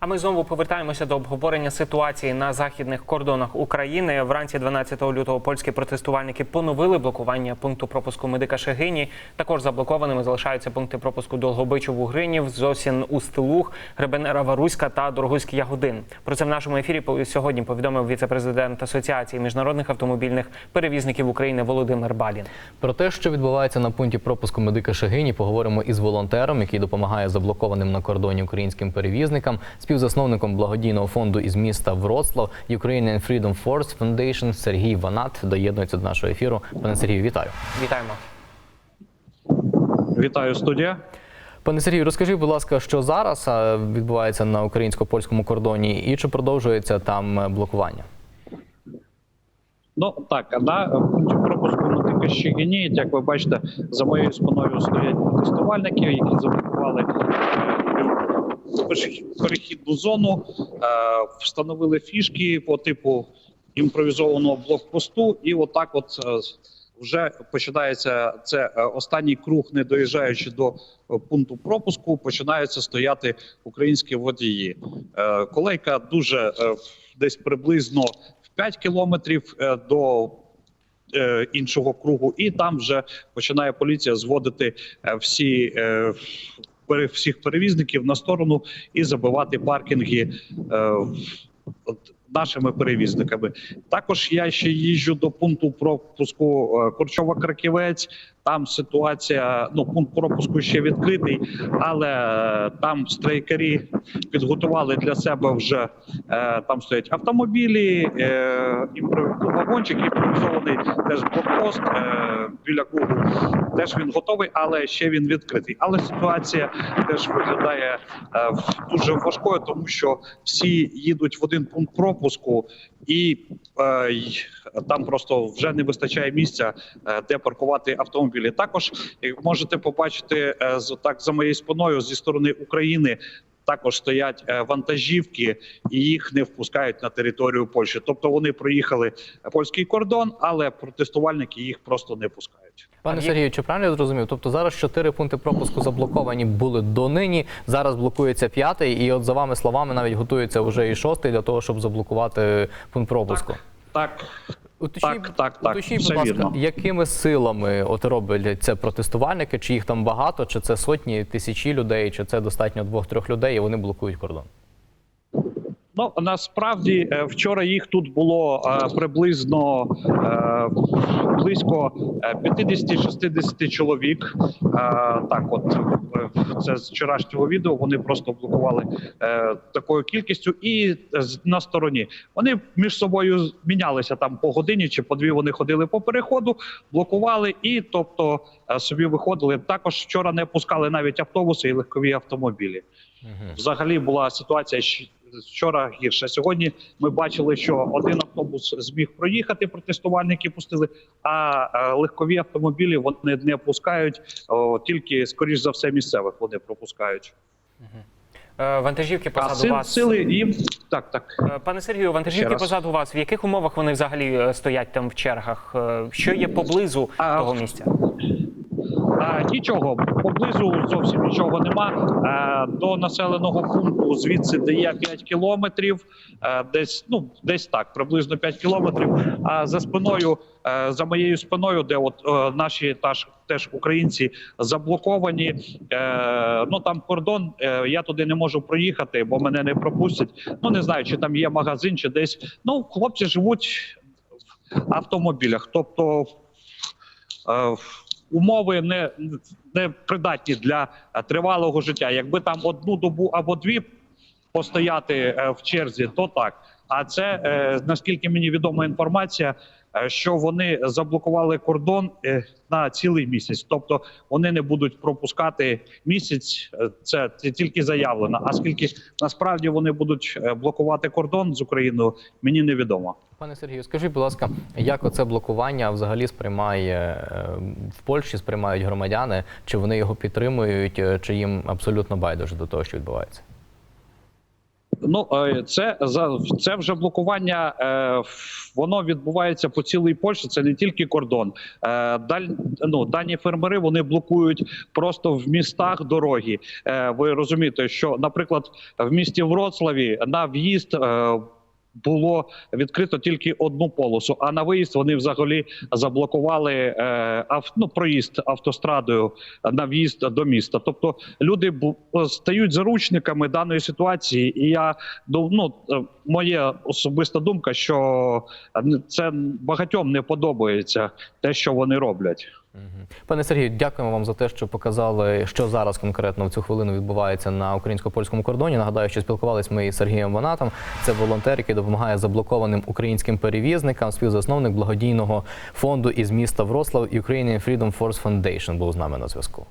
А ми знову повертаємося до обговорення ситуації на західних кордонах України. Вранці 12 лютого польські протестувальники поновили блокування пункту пропуску медика Шегині. Також заблокованими залишаються пункти пропуску Долгобичу Вугринів, Зосін Устилух, Гребенера Варуська та Дорогуський Ягодин. Про це в нашому ефірі сьогодні повідомив віце-президент Асоціації міжнародних автомобільних перевізників України Володимир Балін. Про те, що відбувається на пункті пропуску медика Шегині, поговоримо із волонтером, який допомагає заблокованим на кордоні українським перевізникам, співзасновником благодійного фонду із міста Вроцлав Ukrainian Freedom Force Foundation Сергій Ванат доєднується до нашого ефіру. Пане Сергію, вітаю. Вітаємо. Вітаю студія. Пане Сергію, розкажіть, будь ласка, що зараз відбувається на українсько-польському кордоні, і чи продовжується там е, блокування? Ну так, на пункті пропуску на тільки Щегині, як ви бачите, за моєю спиною стоять протестувальники, які заблокували е, перехідну зону, е, встановили фішки по типу імпровізованого блокпосту, і отак, от е, вже починається це е, останній круг, не доїжджаючи до пункту пропуску, починаються стояти українські водії. Колейка дуже десь приблизно в 5 кілометрів до іншого кругу, і там вже починає поліція зводити всі. Всіх перевізників на сторону і забивати паркінги е, от нашими перевізниками. Також я ще їжджу до пункту пропуску е, Корчова-Краківець. Там ситуація, ну пункт пропуску ще відкритий, але е, там страйкарі підготували для себе вже е, там стоять автомобілі, е, імпро- ну, вагончик імпровізований, теж блокпост е, біля кругу. Теж він готовий, але ще він відкритий. Але ситуація теж виглядає е, дуже важкою, тому що всі їдуть в один пункт пропуску, і е, там просто вже не вистачає місця, е, де паркувати автомобілі. Також можете побачити е, так за моєю спиною зі сторони України. Також стоять е, вантажівки, і їх не впускають на територію Польщі. Тобто вони проїхали польський кордон, але протестувальники їх просто не пускають. Пане Сергію, чи правильно я зрозумів? Тобто зараз чотири пункти пропуску заблоковані були донині. Зараз блокується п'ятий, і от за вами словами навіть готується вже і шостий для того, щоб заблокувати пункт пропуску. Так, Уточніть, Так, так, так, уточніть, будь ласка, вірно. якими силами от роблять це протестувальники? Чи їх там багато, чи це сотні, тисячі людей, чи це достатньо двох-трьох людей, і вони блокують кордон? Ну насправді е, вчора їх тут було е, приблизно е, близько е, 50-60 чоловік. Так, от це з вчорашнього відео. Вони просто блокували такою кількістю, і на стороні вони між собою мінялися там по годині чи по дві. Вони ходили по переходу, блокували і, тобто, собі виходили. Також вчора не пускали навіть автобуси і легкові автомобілі. Взагалі була ситуація вчора гірша. Сьогодні ми бачили, що один автобус зміг проїхати, протестувальники пустили, а е, легкові автомобілі вони не пускають. Тільки, скоріш за все, місцевих вони пропускають. Е, Вантажівки А позаду сил, вас. сили їм так, так. Е, Пане Сергію, вантажівки позаду вас. В яких умовах вони взагалі стоять там в чергах? Що є поблизу А, того місця? А, нічого поблизу зовсім нічого нема. До населеного пункту звідси де є 5 кілометрів, десь ну десь так, приблизно 5 кілометрів. А за спиною, е, за моєю спиною, де от е, наші теж, теж українці заблоковані. Е, ну там кордон. е, я туди не можу проїхати, бо мене не пропустять. Ну не знаю, чи там є магазин, чи десь. Ну хлопці живуть в автомобілях, тобто. е, умови не, не придатні для е, тривалого життя. Якби там одну добу або дві постояти е, в черзі, то так. А це е, наскільки мені відома інформація, що вони заблокували кордон на цілий місяць. Тобто вони не будуть пропускати місяць. Це, це тільки заявлено. А скільки насправді вони будуть блокувати кордон з Україною, мені невідомо. Пане Сергію, скажіть, будь ласка, як оце блокування взагалі сприймає е, в Польщі, сприймають громадяни? Чи вони його підтримують, е, чи їм абсолютно байдуже до того, що відбувається? Ну е, це за це вже блокування. Воно відбувається по цілій Польщі. Це не тільки кордон. Даль, ну, дані фермери вони блокують просто в містах дороги. Ви розумієте, що, наприклад, в місті Вроцлаві на в'їзд. Було відкрито тільки одну полосу, а на виїзд вони взагалі заблокували е, ав, ну, проїзд автострадою на в'їзд до міста. Тобто люди стають заручниками даної ситуації, і я ну, е, моя особиста думка, що е, це багатьом не подобається те, що вони роблять. Пане Сергію, дякуємо вам за те, що показали, що зараз конкретно в цю хвилину відбувається на українсько-польському кордоні. Нагадаю, що спілкувалися ми із Сергієм Ванатом. Це волонтер, який допомагає заблокованим українським перевізникам, співзасновник благодійного фонду із міста Врослав Ukrainian Freedom Force Foundation був з нами на зв'язку.